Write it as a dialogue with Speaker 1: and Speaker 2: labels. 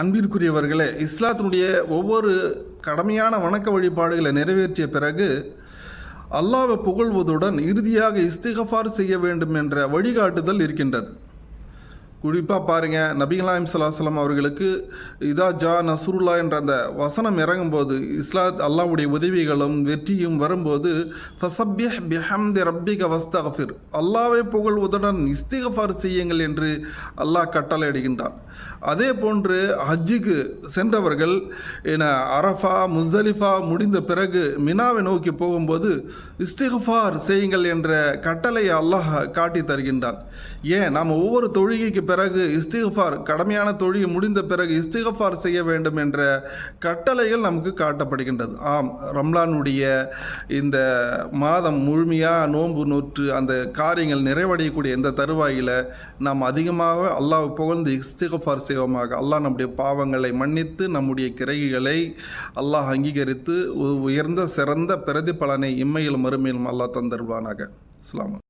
Speaker 1: அன்பிற்குரியவர்களே இஸ்லாத்தினுடைய ஒவ்வொரு கடமையான வணக்க வழிபாடுகளை நிறைவேற்றிய பிறகு அல்லாவை புகழ்வதுடன் இறுதியாக இஸ்திகஃபார் செய்ய வேண்டும் என்ற வழிகாட்டுதல் இருக்கின்றது. குறிப்பாக பாருங்க நபிகளாயம் சலாஹலம் அவர்களுக்கு இதா ஜா நசுருல்லா என்ற அந்த வசனம் இறங்கும்போது இஸ்லாத் அல்லாவுடைய உதவிகளும் வெற்றியும் வரும்போது ஃபசப்யஹ் பிஹம்தி ரப்பிக வஸ்தகஃபிர் அல்லாவை புகழ்வதுடன் இஸ்திகஃபார் செய்யுங்கள் என்று அல்லாஹ் கட்டளையிடுகின்றார் அதே போன்று ஹஜ்ஜுக்கு சென்றவர்கள் என அரஃபா முஸ்தலிஃபா முடிந்த பிறகு மினாவை நோக்கி போகும்போது இஸ்திகஃபார் செய்யுங்கள் என்ற கட்டளையை அல்லாஹ் காட்டி தருகின்றான். ஏன்? நாம் ஒவ்வொரு தொழுகைக்கு பிறகு இஸ்திகஃபார் கடமையான தொழில் முடிந்த பிறகு இஸ்திகஃபார் செய்ய வேண்டும் என்ற கட்டளைகள் நமக்கு காட்டப்படுகின்றது. ஆம் ரம்லானுடைய இந்த மாதம் முழுமையாக நோன்பு நூற்று அந்த காரியங்கள் நிறைவடையக்கூடிய இந்த தருவாயில் நாம் அதிகமாக அல்லாஹ் புகழ்ந்து இஸ்திகஃபார் செய்வோமாக. அல்லாஹ் நம்முடைய பாவங்களை மன்னித்து நம்முடைய கிரைகளை அல்லாஹ் அங்கீகரித்து உ- உயர்ந்த சிறந்த பிரதிபலனை இம்மையிலும் மறுமையிலும் அல்லாஹ் தந்தருவானாக இஸ்லாமா